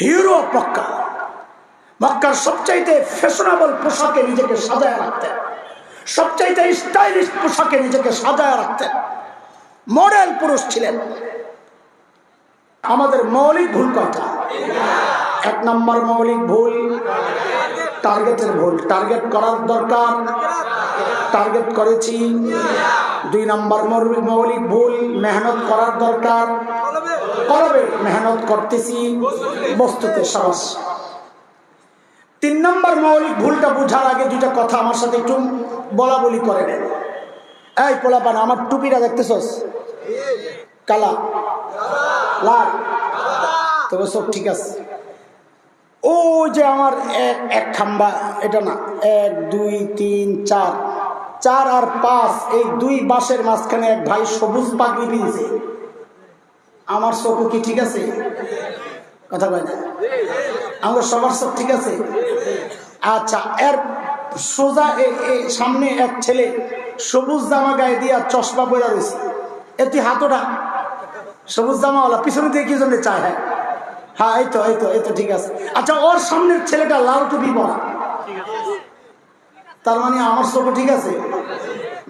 Hero Mecca. মক্কার সবচাইতে fashionable পোশাকে নিজেকে সাজায় রাখতেন। সবচাইতে স্টাইলিশ পোশাকে নিজেকে সাজায় রাখতেন। মডেল পুরুষ ছিলেন। আমাদের মৌলিক ভুল কথা এক নম্বর মৌলিক ভুল টার্গেটের ভুল। টার্গেট করার দরকার টার্গেট করেছি। দুই নম্বর মৌলিক মৌলিক ভুল, মেহনত করার দরকার। করবে মেহনত করতেছি। বস্তুতে সাহস। তিন নম্বর মৌলিক ভুলটা বুঝার আগে দুইটা কথা আমার সাথে একটু বলা বলি করে নেন। এই পোলাপান, আমার টুপিটা দেখতেছস? কালা। লাল। তবে সব ঠিক আছে। ও যে আমার এক এক খাম্বা, এটা না, এক, দুই, তিন, চার। চার আর পাঁচ, এই দুই বাঁশের মাঝখানে এক ভাই সবুজ পাগড়ি পিনছে। আমার চোখ কি ঠিক আছে? কথা বলে আমার সবার সব ঠিক আছে? আচ্ছা এর সোজা এ- এ সামনে এক ছেলে সবুজ জামা গায়ে দিয়া চশমা পরে রয়েছে এটি হাতটা সবুজ জামাওয়ালা, পিছনে দিয়ে কি জন্য চায় হ্যাঁ? হ্যাঁ এই তো এই তো এই তো, ঠিক আছে। আচ্ছা ওর সামনের ছেলেটা লাল টুপি পরা। তার মানে আমার চোখ ঠিক আছে?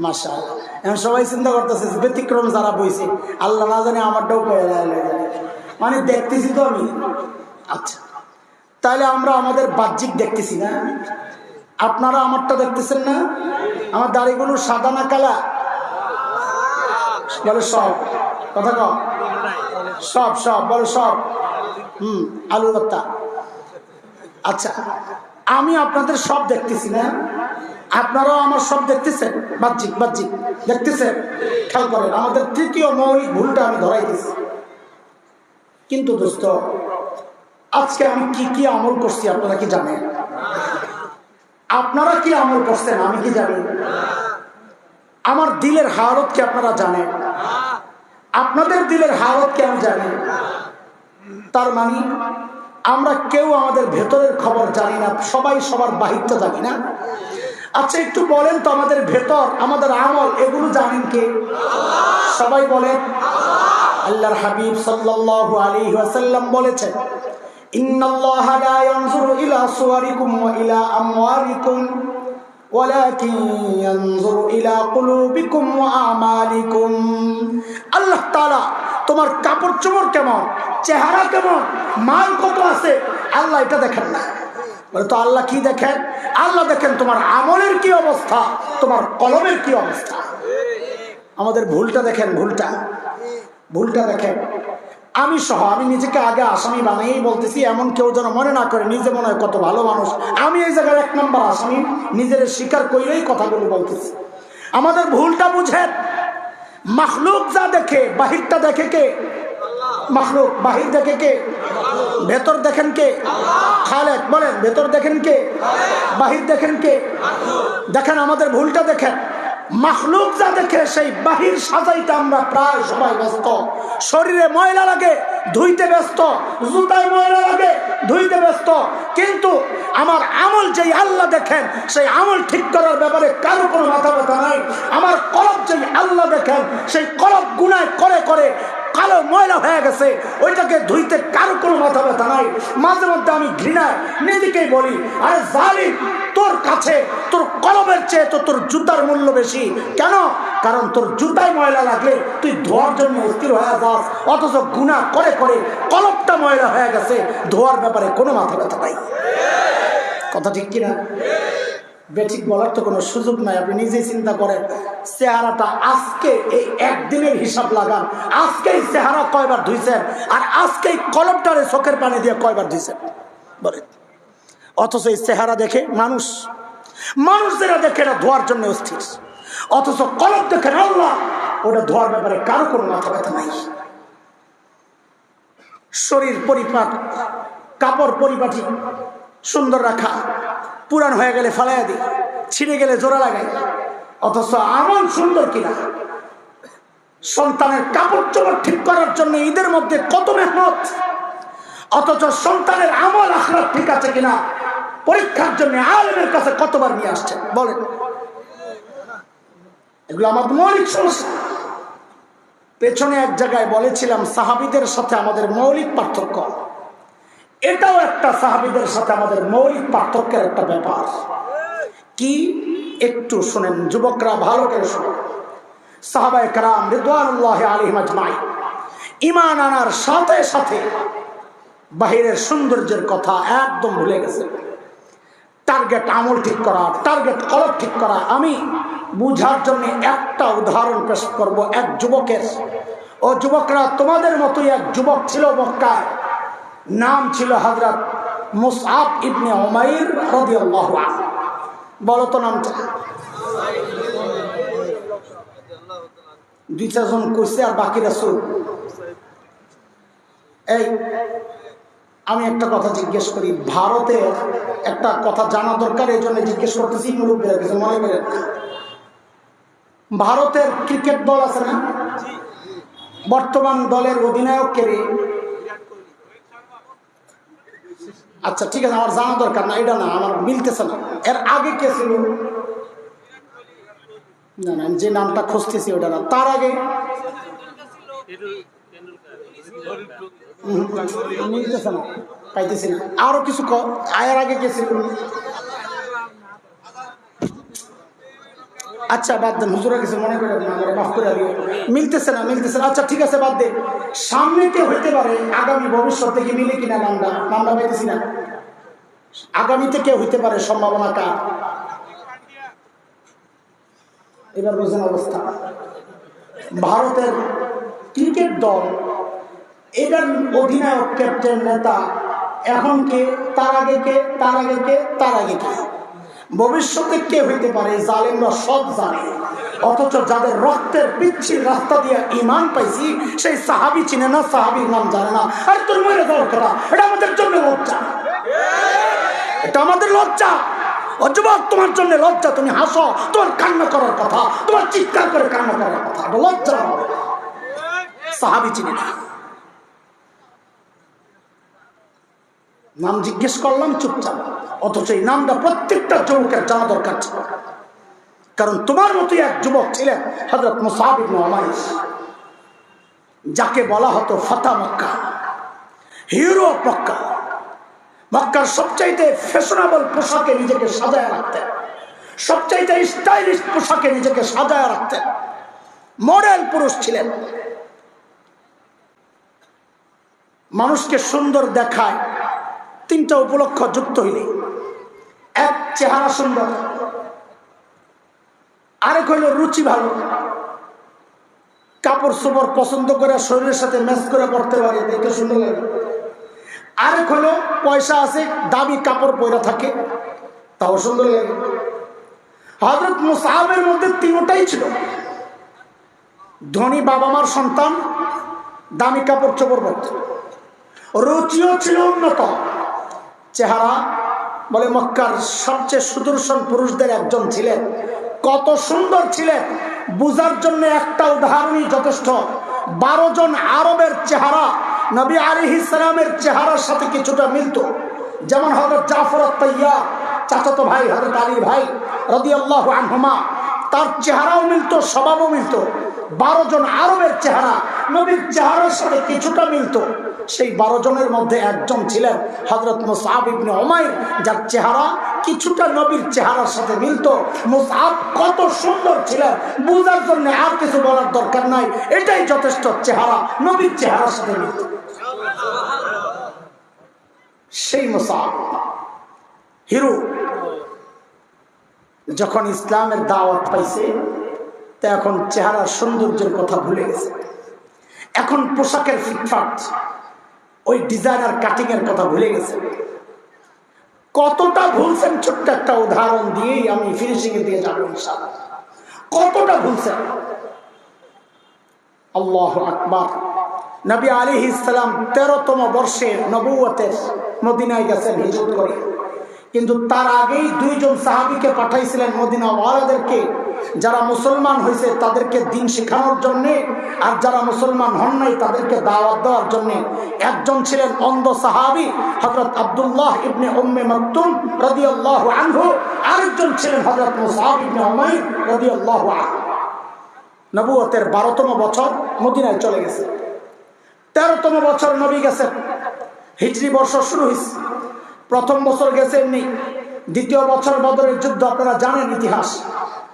মাসা এখন সবাই চিন্তা করতেছে ব্যতিক্রম যারা বইছে, আল্লাহ না জানে আমারটাও পড়ে মানে দেখতেছি তো আমি। আচ্ছা তাহলে আমরা আমাদের বাহ্যিক দেখতেছি না। আপনারা আমারটা দেখতেছেন না? আমার দাড়িগুলো সাদা না কালা? বলে সব। কথা কও। সব সব, বলে সব। হুম আলু ভর্তা। আচ্ছা আমি আপনাদের সব দেখতেছি না। আপনারাও আমার সব দেখতেছেন? বাহ্যিক বাহ্যিক। দেখতেছেন? খেয়াল করেন, আমাদের তৃতীয় মৌলিক ভুলটা আমি ধরাইতেছি কিন্তু দোস্ত, আজকে আমি কি কি আমল করছি আপনারা কি জানেন? আপনারা কি আমল করছেন আমি কি জানি? আমার দিলের হারত কি আপনারা জানেন? আপনাদের দিলের হারত কি আমি জানি? তার মানে আমরা কেউ আমাদের ভেতরের খবর জানি না, সবাই সবার বাহিরটা জানি না? আচ্ছা একটু বলেন তো আমাদের ভেতর, আমাদের আমল, এগুলো জানেন কে? সবাই বলেন। আল্লাহর হাবিব সাল্লাল্লাহু আলাইহি ওয়াসাল্লাম বলেছেন, ইন্নাল্লাহা লা ইয়ানজুরু ইলা সুওয়ারিকুম ওয়া ইলা আমওয়ালিকুম ইয়ানজুরু ইলা কুলুবিকুম ওয়া আমালিকুম। আল্লাহ তাআলা, তোমার কাপড় চোপড় কেমন? চেহারা কেমন? মাল কত আছে? আল্লাহ এটা দেখেন না। বলে, তো আল্লাহ কি দেখেন? আল্লাহ দেখেন তোমার আমলের কি অবস্থা, তোমার কলমের কি অবস্থা। আমাদের ভুলটা দেখেন, ভুলটা। ভুলটা দেখেন। আমি সহ, আমি নিজেকে আগে আসামি বানাই বলতেছি, এমন কেউ যেন মনে না করে, নিজে মনে হয় কত ভালো মানুষ। আমি এই জায়গায় এক নম্বর আসামি, নিজের স্বীকার করেই কথাগুলো বলতেছি। আমাদের ভুলটা বুঝেন। মাখলুক যা দেখে, বাহিরটা দেখে কে? মাখলুক, বাহির দেখে কে? ভেতর দেখেন কে? খালেক, বলেন, ভেতর দেখেন কে? বাহির দেখেন কে? দেখেন, আমাদের ভুলটা দেখেন। মাখলুক যা দেখে, সেই বাহির সাজাইতে আমরা প্রায় সবাই ব্যস্ত। শরীরে ময়লা লাগে, ধুইতে ব্যস্ত। জুতায় ময়লা লাগে, ধুইতে ব্যস্ত। কিন্তু আমার আমল যেই আল্লাহ দেখেন, সেই আমল ঠিক করার ব্যাপারে কারও কোনো মাথা ব্যথা নাই। আমার কলব যেই আল্লাহ দেখেন, সেই কলব গুনায় করে করে কালো ময়লা হয়ে গেছে। ওইটাকে ধুইতে কারও কোনো মাথা ব্যথা নাই। মাঝে মধ্যে আমি ঘৃণায় নিজেকেই বলি, আরে জালিম, তোর কাছে তোর কলমের চেয়ে তো তোর জুতার মূল্য বেশি। কেন? কারণ তোর জুতায় ময়লা লাগলে তুই ধোয়ার জন্য স্থির হয়ে যাস। অথচ গুণা করে করে কলমটা ময়লা হয়ে গেছে। ধোয়ার ব্যাপারে কোনো মাথা ব্যথা নাই। কথা ঠিক কিনা? বেঠিক বলার তো কোনো সুযোগ নাই। আপনি নিজেই চিন্তা করেন, চেহারাটা আজকে এই একদিনের হিসাব লাগান। আজকেই চেহারা কয়বার ধুইছেন আর আজকেই কলমটারে চোখের পানি দিয়ে কয়বার ধুইছেন বলে অথচ এই চেহারা দেখে মানুষ মানুষ যেটা দেখে এটা ধোয়ার জন্য অস্থির। অথচ কলম দেখে আল্লাহ, ওটা ধোয়ার ব্যাপারে কারও কোনো মাথা ব্যথা নাই। শরীর পরিপাট কাপড় পরিপাটি সুন্দর রাখা পুরান হয়ে গেলে ফালাইয়া দিই, ছিঁড়ে গেলে জোড়া লাগাই। অথচ আমল সুন্দর কিনা? সন্তানের কাপড় চোপড় ঠিক করার জন্য ঈদের মধ্যে কত মেহনত? অথচ সন্তানের আমল আখরাত ঠিক আছে কিনা? পরীক্ষার জন্য আলমের কাছে কতবার নিয়ে আসছেন? বলেন। এগুলো আমার মৌলিক সমস্যা। পেছনে এক জায়গায় বলেছিলাম, সাহাবিদের সাথে আমাদের মৌলিক পার্থক্য। এটাও একটা সাহাবিদের সাথে আমাদের মৌলিক পার্থক্যের একটা ব্যাপার। কি? একটু শুনেন, যুবকরা ভালো করে শুনেন। সাহাবায়ে কারাম রিদওয়ানুল্লাহ আলাইহিম আজমাইন। ঈমান আনার সাথে সাথে বাহিরের সৌন্দর্যের কথা একদম ভুলে গেছে টার্গেট আমল ঠিক করা, টার্গেট কলব ঠিক করা। আমি বুঝার জন্য একটা উদাহরণ পেশ করব এক যুবকের। ও যুবকরা তোমাদের মতোই এক যুবক ছিল মক্কায়। নাম ছিল হজরত মুসআব ইবনে উমাইর রাদিয়াল্লাহু আনহু। বলো তো নামটা। দুই চারজন কইছে আর বাকিরা শুন এই আমি একটা কথা জিজ্ঞেস করি। ভারতে একটা কথা জানা দরকার এই জন্য জিজ্ঞেস করতেছি মুরব্বীরা কিছু মনে করেন ভারতের ক্রিকেট দল আছে না? বর্তমান দলের অধিনায়ক কে আচ্ছা ঠিক আছে, আমার জানা দরকার না, এটা না, আমার মিলতেছে না। এর আগে কে ছিল? না না যে নামটা খুঁজতেছি ওটা না। তার আগে? পাইতেছি না। আরও কিছু আয়ের আগে কে ছিল? আচ্ছা বাদ দেন, হুজুরা কিছু মনে করেন না মাফ করে দিও। মিলতেছে না মিলতেছে না। আচ্ছা ঠিক আছে, বাদ দে। সামনে কে হইতে পারে আগামী ভবিষ্যৎ থেকে মিলে কিনা নামটা নামটা পাইতেছি না। আগামীতে কে হইতে পারে সম্ভাবনাটা এবার বোঝেন অবস্থা। ভারতের ক্রিকেট দল এটার অধিনায়ক, ক্যাপ্টেন নেতা, এখন কে? তার আগে কে? তার আগে কে? তার আগে কে? ভবিষ্যতে কে হইতে পারে? জালেমরা সব জানে। অথচ যাদের রক্তের পিচ্ছিল রাস্তা দিয়ে ইমান পাইছি, সেই সাহাবি চিনে না, সাহাবির নাম জানে না। আর তোর মরে যাওয়ার কথা। এটা আমাদের জন্য লজ্জা। এটা আমাদের লজ্জা। ও তোমার জন্য লজ্জা। তুমি হাসো। তোমার কান্না করার কথা। তোমার চিৎকার করে কান্না করার কথা। লজ্জা। সাহাবি চিনে না। নাম জিজ্ঞেস করলাম, চুপচাপ। অথচ এই নামটা প্রত্যেকটা যুবকের জানা দরকার ছিল। কারণ তোমার মতোই এক যুবক ছিলেন হজরত মুসাহিব আমাইস যাকে বলা হতো ফতা মক্কা, হিরো মক্কা। মক্কার সবচাইতে ফ্যাশনেবল পোশাকে নিজেকে সাজায় রাখতেন, সবচাইতে স্টাইলিশ পোশাকে নিজেকে সাজায় রাখতেন। মডেল পুরুষ ছিলেন। মানুষকে সুন্দর দেখায় তিনটা উপলক্ষ যুক্ত হইলে এক চেহারা সুন্দর, আরেক হইল রুচি ভালো, কাপড় চোপড় পছন্দ করে শরীরের সাথে ম্যাচ করে পড়তে পারে দেখতে সুন্দর লাগে। আরেক হলো পয়সা আছে, দামি কাপড় পরে থাকে, তাও সুন্দর লাগে। হজরত মুসাহের মধ্যে তিনটাই ছিল। ধনী বাবা মার সন্তান, দামি কাপড় চোপড় পরত। রুচিও ছিল উন্নত। চেহারা বলে মক্কার সবচেয়ে সুদর্শন পুরুষদের একজন ছিলেন। কত সুন্দর ছিলেন। বুঝার জন্য একটা উদাহরণই যথেষ্ট। বারো জন আরবের চেহারা, নবী আলী ইসলামের চেহারার সাথে কিছুটা মিলত। যেমন হজরত জাফর তৈয়া চাচাতো ভাই হজরত আলীর ভাই রদি আল্লাহ আনহুমা, তার চেহারাও মিলত, স্বভাবও মিলত। বারো জন আরবের চেহারা, নবীর চেহারার সাথে কিছুটা মিলত। সেই বারো জনের মধ্যে একজন ছিলেন হজরত মুসাব ইবনে যার চেহারা কিছুটা নবীর চেহারার সাথে মিলত। মুসাব কত সুন্দর ছিলেন, বুঝার জন্য আর কিছু বলার দরকার নাই। এটাই যথেষ্ট চেহারা, নবীর চেহারার সাথে মিলত। সেই মুসাব, হিরো, যখন ইসলামের দাওয়াত পাইছে, তা এখন চেহারার সৌন্দর্যের কথা ভুলে গেছে। এখন পোশাকের ফিটফাট ওই ডিজাইনার কাটিং এর কথা ভুলে গেছে। কতটা ভুলছেন ছোট্ট একটা উদাহরণ দিয়েই আমি ফিনিশিং এ দিয়ে যাব কতটা ভুলছেন? আল্লাহ আকবার। নবী আলী ইসলাম তেরোতম বর্ষে নবুয়তের মদিনায় গেছেন হিজরত করে। কিন্তু তার আগেই দুইজন সাহাবিকে পাঠাইছিলেন মদিনা ওয়ালাদেরকে। যারা মুসলমান হয়েছে তাদেরকে দিন শেখানোর জন্যে, আর যারা মুসলমান হন নাই তাদেরকে দাওয়াত দেওয়ার জন্য। একজন ছিলেন অন্ধ সাহাবি হজরত আবদুল্লাহ ইবনে উম্মে মকতুম রদি আল্লাহ আনহু, আরেকজন ছিলেন হজরত মুসাহাব ইবনে উমাইর রদি আল্লাহ নবুয়তের বারোতম বছর মদিনায় চলে গেছে। তেরোতম বছর নবী গেছেন হিজরি বর্ষ শুরু হয়েছে প্রথম বছর গেছে এমনি। দ্বিতীয় বছর বদরের যুদ্ধ, আপনারা জানেন ইতিহাস।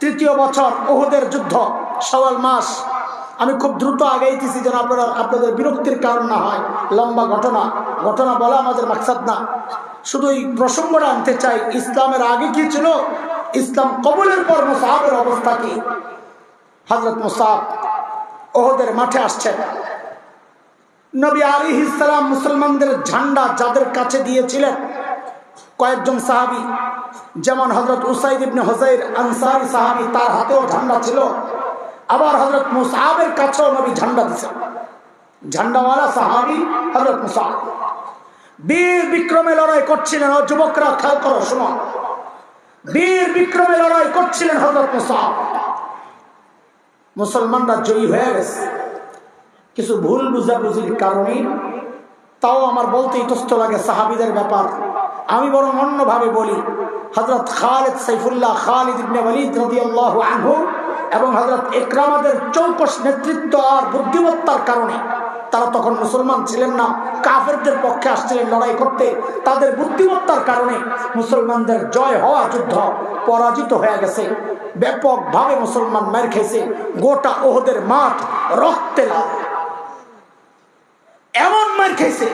তৃতীয় বছর ওহুদের যুদ্ধ সওয়াল মাস। আমি খুব দ্রুত আগাইতেছি যেন আপনারা আপনাদের বিরক্তির কারণ না হয়। লম্বা ঘটনা। ঘটনা বলা আমাদের মাকসাদ না। শুধু এই প্রসঙ্গটা আনতে চাই, ইসলামের আগে কি ছিল? ইসলাম কবলের পর মুসাহাবের অবস্থা কি? হজরত মুসাহ ওহদের মাঠে আসছেন। নবী আলী ইসলাম মুসলমানদের ঝান্ডা যাদের কাছে দিয়েছিলেন কয়েকজন সাহাবি, যেমন হজরত উসাইদ ইবনে হজাইর আনসারি সাহাবি, তার হাতেও ঝান্ডা ছিল। আবার হজরত মুসাহাবের কাছেও নবী ঝান্ডা দিছেন ঝান্ডাওয়ালা সাহাবি হজরত মুসাহাব বীর বিক্রমে লড়াই করছিলেন ও যুবকরা, খেয়াল করো, শোনো। বীর বিক্রমে লড়াই করছিলেন হজরত মুসাহাব মুসলমানরা জয়ী হয়ে গেছে। কিছু ভুল বুঝাবুঝির কারণে, তাও আমার বলতে ইতস্ত লাগে সাহাবিদের ব্যাপার। আমি বরং অন্যভাবে বলি হজরত খালেদ সাইফুল্লাহ খালিদ ইবনে এবং হজরত একরামাদের চৌকস নেতৃত্ব আর বুদ্ধিমত্তার কারণে তারা তখন মুসলমান ছিলেন না, কাফেরদের পক্ষে আসছিলেন লড়াই করতে। তাদের বুদ্ধিমত্তার কারণে মুসলমানদের জয় হওয়া যুদ্ধ পরাজিত হয়ে গেছে। ব্যাপকভাবে মুসলমান মার খেয়েছে। গোটা ওহদের মাঠ রক্তে লাল। এমন মার খেয়েছে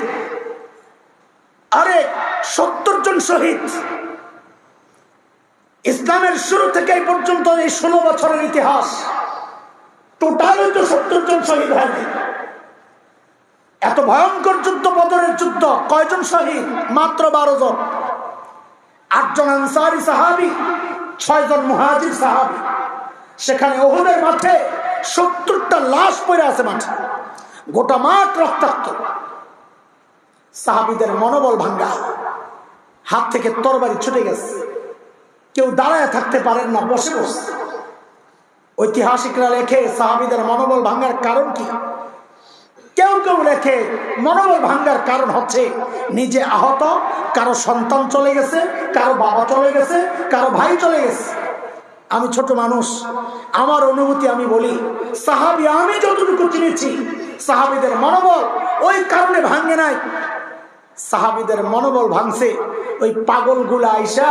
আরে সত্তর জন শহীদ। ইসলামের শুরু থেকে এই পর্যন্ত এই ষোলো বছরের ইতিহাস টোটাল তো সত্তর জন শহীদ হয়নি। এত ভয়ঙ্কর যুদ্ধ, বদরের যুদ্ধ, কয়জন শহীদ? মাত্র বারো জন। আটজন আনসারি সাহাবি, ছয়জন মুহাজির সাহাবি। সেখানে ওহুদের মাঠে সত্তরটা লাশ পড়ে আছে মাঠে। গোটা মাঠ রক্তাক্ত। সাহাবিদের মনোবল ভাঙ্গা। হাত থেকে তরবারি ছুটে গেছে। কেউ দাঁড়ায় থাকতে পারেন না, বসে বসে। ঐতিহাসিকরা লেখে, সাহাবিদের মনোবল ভাঙ্গার কারণ কি? কেউ কেউ লেখে, মনোবল ভাঙ্গার কারণ হচ্ছে নিজে আহত, কারও সন্তান চলে গেছে, কারও বাবা চলে গেছে, কারও ভাই চলে গেছে। আমি ছোট মানুষ, আমার অনুভূতি আমি বলি, সাহাবি আমি যতটুকু চিনেছি, সাহাবিদের মনোবল ওই কারণে ভাঙ্গে নাই সাহাবিদের মনোবল ভাঙছে। ওই পাগলগুলা আইসা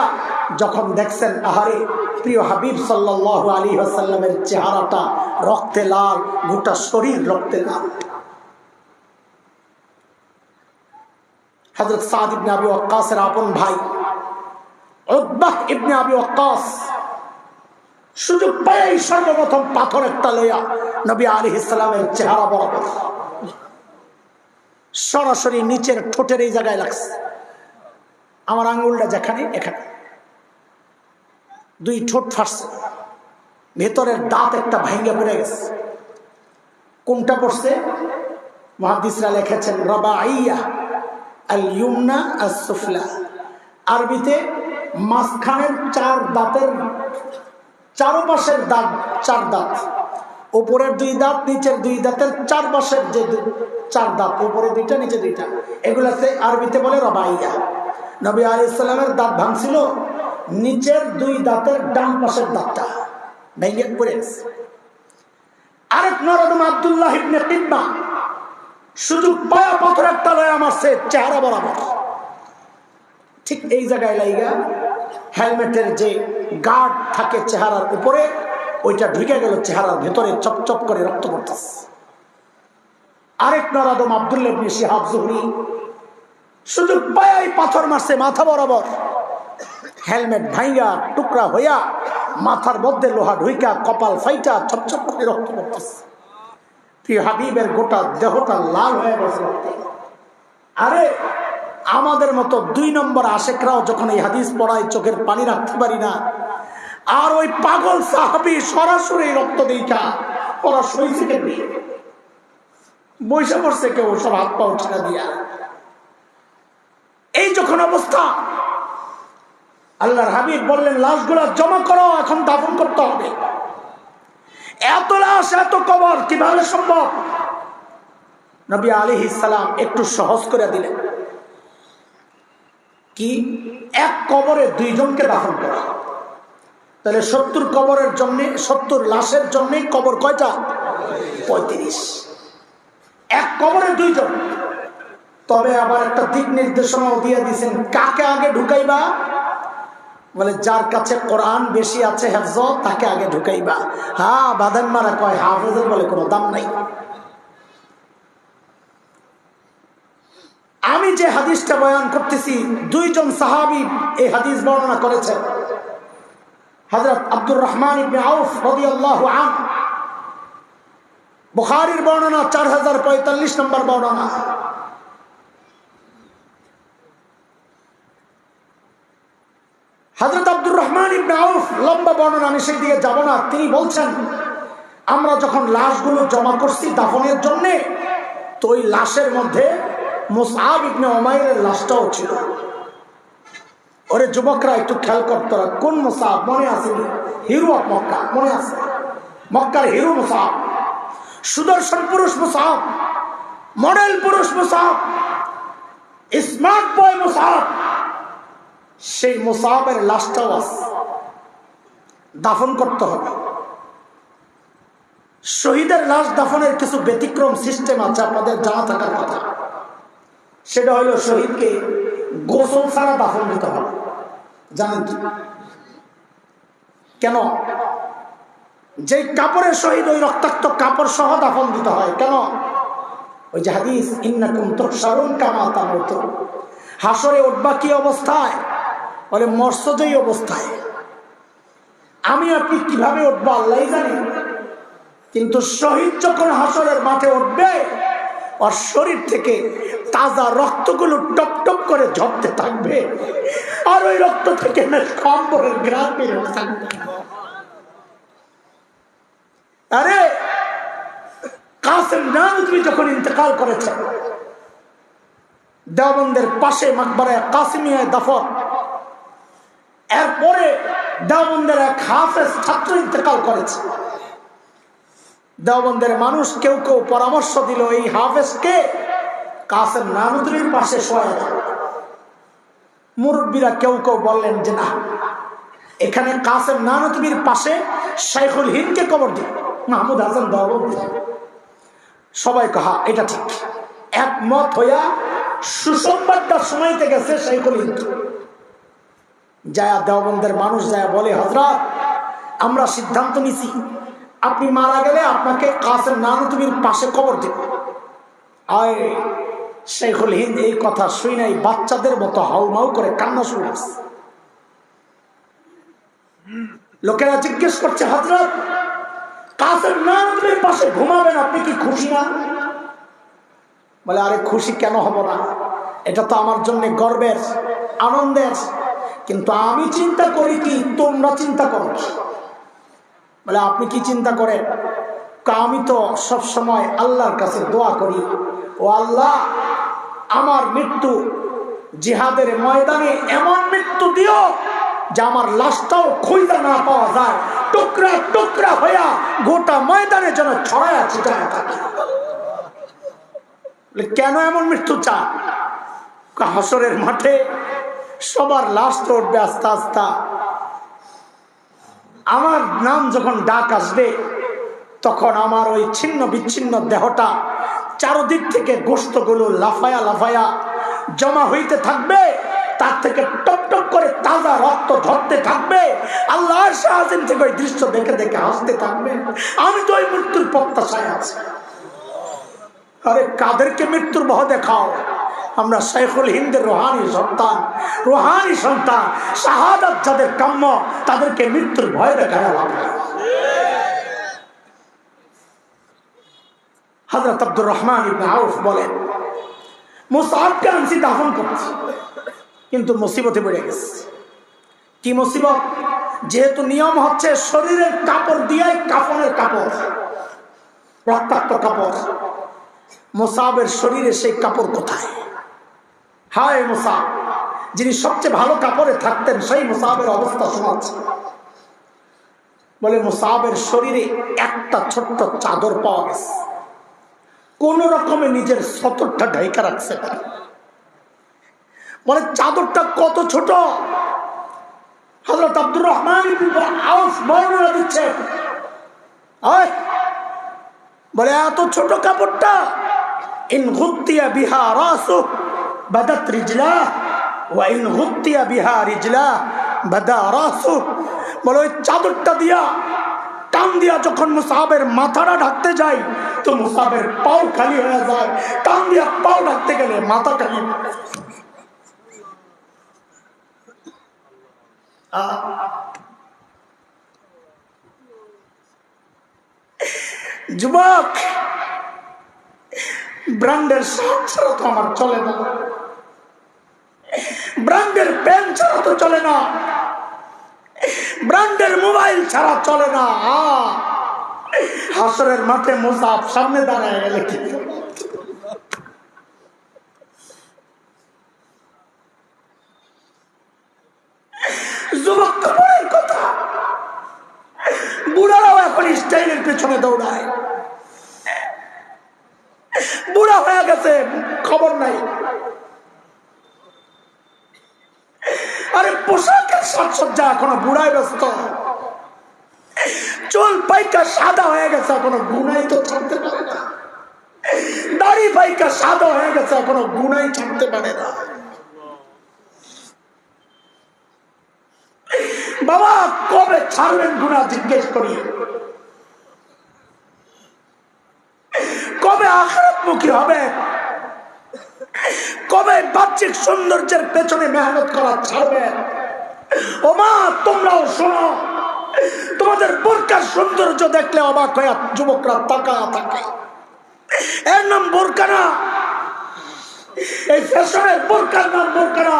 যখন দেখছেন, আহারে, প্রিয় হাবিব সাল্লাহ আলী আসাল্লামের চেহারাটা রক্তে লাল, গোটা শরীর রক্তে লাল। হজরত সাদ ইবনে আবি ওয়াক্কাসের আপন ভাই ইবনে আবি ওয়াক্কাস সুযোগ পাই সর্বপ্রথম পাথর একটা লইয়া নবী আলী ইসলামের চেহারা বরাবর। সরাসরি নিচের ঠোঁটের এই জায়গায় লাগছে। আমার আঙ্গুলটা যেখানে, এখানে। দুই ঠোঁট ফাটছে। ভেতরের দাঁত একটা ভাঙ্গে পড়ে গেছে। কোনটা পড়ছে? মহাদিসরা লিখেছেন রবা আইয়া আল ইউমনা আর সুফলা আরবিতে, মাঝখানের চার দাঁতের, চারপাশের দাঁত, চার দাঁত। উপরের দুই দাঁত, নিচের দুই দাঁতের চার পাশের যে চার দাঁত উপরে দুইটা নিচে দুইটা। এগুলাতে আরবিতে বলে রবাইয়া। নবী আলি দাঁত ভাঙছিল, নিচের দুই দাঁতের ডান পাশের দাঁতটা। ভেঙে পড়ে। আরেক নরদম আবদুল্লাহ ইবনে কিব্বা শুধু পায়া পাথর একটা লয় আমার সে চেহারা বরাবর। ঠিক এই জায়গায় লাইগা, হেলমেটের যে গার্ড থাকে চেহারার উপরে ওইটা ঢুকে গেল চেহারার ভেতরে, চপচপ করে রক্ত পড়তেছে। আরেক নরাদম আবদুল্লাহ ইবনে শিহাব জুহরি শুধু পায়াই পাথর মারছে মাথা বরাবর। হেলমেট ভাইঙ্গা, টুকরা হইয়া মাথার মধ্যে লোহা ঢুইকা, কপাল ফাইটা, চপচপ করে রক্ত পড়তেছে। প্রিয় হাবিবের গোটা দেহটা লাল হয়ে গেছে। আরে, আমাদের মতো দুই নম্বর আশেকরাও যখন এই হাদিস পড়ায় চোখের পানি রাখতে পারি না আর ওই পাগল সাহাবি সরাসরি রক্ত দেখা ওরা সইছে কেমনি বৈশা পড়ছে কেউ, সব হাত পা উঠে দিয়া। এই যখন অবস্থা, আল্লাহর হাবিব বললেন, লাশগুলা জমা করো, এখন দাফন করতে হবে। এত লাশ, এত কবর, কীভাবে সম্ভব? নবী আলী ইসালাম একটু সহজ করে দিলেন। কি? এক কবরে দুইজনকে দাফন করা। তাহলে সত্তর কবরের জন্য, সত্তর লাশের জন্য কবর কয়টা? পঁয়ত্রিশ। এক কবরে দুইজন। তবে আবার একটা দিক নির্দেশনাও দিয়ে দিয়েছেন, কাকে আগে ঢুকাইবা? বলে, যার কাছে কোরআন বেশি আছে, হেফজ, তাকে আগে ঢুকাইবা। হ্যাঁ বাদান মারা কয়, হাফেজের বলে কোনো দাম নাই। আমি যে হাদিসটা বয়ান করতেছি, দুইজন সাহাবি এই হাদিস বর্ণনা করেছে হজরত আব্দুর রহমান বুখারীর বর্ণনা চার হাজার পঁয়তাল্লিশ নম্বর বর্ণনা। হজরত আব্দুর রহমান ইবনে আউফ লম্বা বর্ণনা আমি সেই দিকে যাব না। তিনি বলছেন, আমরা যখন লাশগুলো জমা করছি দাফনের জন্যে, তো ওই লাশের মধ্যে মুসাব ইবনে ওমাইরের লাশটাও ছিল। ওরে যুবকরা, একটু খেয়াল করতো কোন মুসাব মনে আছে? Hero of Mecca? মনে আছে? মক্কার হিরো মুসাব সুদর্শন পুরুষ মুসাব মডেল পুরুষ মুসাব স্মার্ট বয় মুসাব সেই মুসাবের লাশটাও আছে দাফন করতে হবে। শহীদের লাশ দাফনের কিছু ব্যতিক্রম সিস্টেম আছে আপনাদের জানা থাকার কথা। সেটা হলো শহীদকে গোসল ছাড়া দাফন দিতে হবে। জানেন কি কেন? যে কাপড়ের শহীদ, ওই রক্তাক্ত কাপড় সহ দাফন দিতে হয়। কেন? ওই যে হাদিস, ইন্নাকুম তো সারুন কামা তামত হাসরে উঠবা কি অবস্থায়? বলে মর্সজয়ী অবস্থায়। আমি আপনি কীভাবে উঠবো আল্লাহ জানি। কিন্তু শহীদ যখন হাসরের মাঠে উঠবে ওর শরীর থেকে তাজা রক্তগুলো টপ টপ করে ঝরতে থাকবে। আর ওই রক্ত থেকে কম্বরের গ্রাম থাকবে। আরে যখন ইন্তেকাল করেছে, দেওবন্দের পাশে মাকবারায় কাসিমিয়ায় দফর এরপরে দেওবন্দের এক হাফেজ ছাত্র ইন্তেকাল করেছে। দেওবন্দের মানুষ কেউ কেউ পরামর্শ দিল, এই হাফেজকে কাসেম নানুদ্রির পাশে শোয়া মুরব্বীরা কেউ কেউ বললেন যে, না, এখানে কাসেম নানুদ্রির পাশে শাইখুল হিন্দকে কবর দিল মাহমুদ হাসান দেওবন্দ সবাই কহা, এটা ঠিক। একমত হইয়া সুসংবাদটা সময়তে গেছে শাইখুল হিন্দ। যায়া দেওবন্দের মানুষ যায় বলে হজরত আমরা সিদ্ধান্ত নিছি আপনি মারা গেলে আপনাকে কাসেম নানুতুবির পাশে কবর দেব। আয়, শেখুল হিন্দ এই কথা শুই নাই, বাচ্চাদের মতো হাউমাউ করে কান্না শুরু করছে। লোকেরা জিজ্ঞেস করছে হজরত কাসেম নানুতুবির পাশে ঘুমাবেন, আপনি কি খুশি না? বলে, আরে খুশি কেন হব না? এটা তো আমার জন্য গর্বের, আনন্দের। কিন্তু আমি চিন্তা করি কি, তোমরা চিন্তা করো বলে, আপনি কি চিন্তা করেন? আমি তো সব সময় আল্লাহর কাছে দোয়া করি। ও আল্লাহ, আমার মৃত্যু জিহাদের ময়দানে এমন মৃত্যু দিও যে আমার লাশটাও খুঁজতে না পাওয়া যায়। টুকরা টুকরা হইয়া গোটা ময়দানে যেন ছড়ায় ছিটায় থাকে। কেন এমন মৃত্যু চা হাসরের মাঠে সবার লাশ তো উঠবে আস্তে আস্তে। আমার নাম যখন ডাক আসবে, তখন আমার ওই ছিন্ন বিচ্ছিন্ন দেহটা চারদিক থেকে গোস্তগুলো লাফায়া লাফায়া জমা হইতে থাকবে। তার থেকে টপ টপ করে তাজা রক্ত ধরতে থাকবে। আল্লাহ সাহায্য থেকে ওই দৃশ্য দেখে দেখে হাসতে থাকবে। আমি তো ওই মৃত্যুর প্রত্যাশায় আছি। আরে কাদেরকে মৃত্যুর বহ দেখাও? আমরা শেখুল হিন্দের রোহানি সন্তান রোহানি সন্তান, শাহাদাত যাদের কাম্য, তাদেরকে মৃত্যুর ভয় দেখায় হজরত আব্দুর রহমান বলেন মুসাহাবকে আনছি দাফন করছি, কিন্তু মুসিবতে বেড়ে গেছে। কি মুসিবত? যেহেতু নিয়ম হচ্ছে শরীরের কাপড় দিয়ে কাপড়ের কাপড়, রক্তাক্ত কাপড়। মোসাবের শরীরে সেই কাপড় কোথায়? হায় মোসাব যিনি সবচেয়ে ভালো কাপড়ে থাকতেন, সেই মোসাবের অবস্থা শোনাচ্ছে বলে মোসাবের শরীরে একটা ছোট্ট চাদর পাওয়া গেছে। কোন রকমে নিজের সতরটা ঢাইকা রাখছে। বলে চাদরটা কত ছোট। হজরত আব্দুর রহমান বর্ণনা দিচ্ছে। বলে এত ছোট কাপড়টা। ইন গুত্তিয়া বিহা রাসু বাদাত রিজলা ওয়া ইন গুত্তিয়া বিহা রিজলা, বাদা রাসু। বলো, ওই চাদরটা দিয়া, টান দিয়া যখন মুসাহাবের মাথাটা ঢাকতে যাই, তো মুসাহাবের পাও খালি হয়ে যায়। টান দিয়া পাও ঢাকতে গেলে মাথা খালি যুবক, ব্র্যান্ডের শার্ট ছাড়া তো আমার চলে না পেন ছাড়া তো চলে না। ব্র্যান্ডের মোবাইল ছাড়া চলে না। হাসরের মাঠে মোসাফ সামনে দাঁড়ায় গেলে কি? যুবক তো বড়ই কথা। বুড়ারাও এখন স্টাইলের পেছনে দৌড়ায়। বুড়া হয়ে গেছে, খবর নাই আরে পোশাকের সাজসজ্জা, এখনও বুড়ায় ব্যস্ত। চুল পাইকা সাদা হয়ে গেছে, এখনও গুনাই তো ছাড়তে পারে না। দাড়ি পাইকা সাদা হয়ে গেছে, এখনও গুনাই ছাড়তে পারে না। বাবা, কবে ছাড়বেন গুণা, জিজ্ঞেস করি। কবে আখরাত মুখী হবে? কবে বাহ্যিক সৌন্দর্যের পেছনে মেহনত করা ছাড়বে? ও মা তোমরাও শোনো। তোমাদের বোরকার সৌন্দর্য দেখলে অবাক হয়ে যুবকরা তাকা থাকে। এর নাম বোরকা না এই ফ্যাশনের বোরকার নাম বোরকা না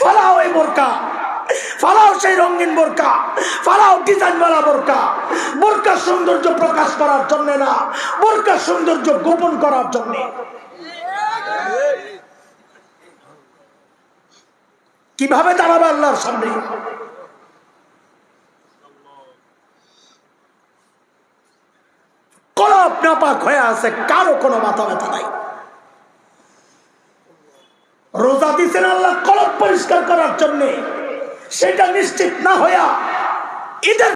ফালাও এই বোরকা। ফালাও সেই রঙিন বোরকা। ফালাও ডিজাইনওয়ালা বোরকা। বোরকার সৌন্দর্য প্রকাশ করার জন্য না, বোরকার সৌন্দর্য গোপন করার জন্য। কীভাবে দাঁড়াবে আল্লাহর সামনে? কলপ হয়ে আছে, কারও কোনো মাথা রোজা আল্লাহ কলপ পরিষ্কার করার জন্য। সেটা নিশ্চিত না হইয়া ঈদের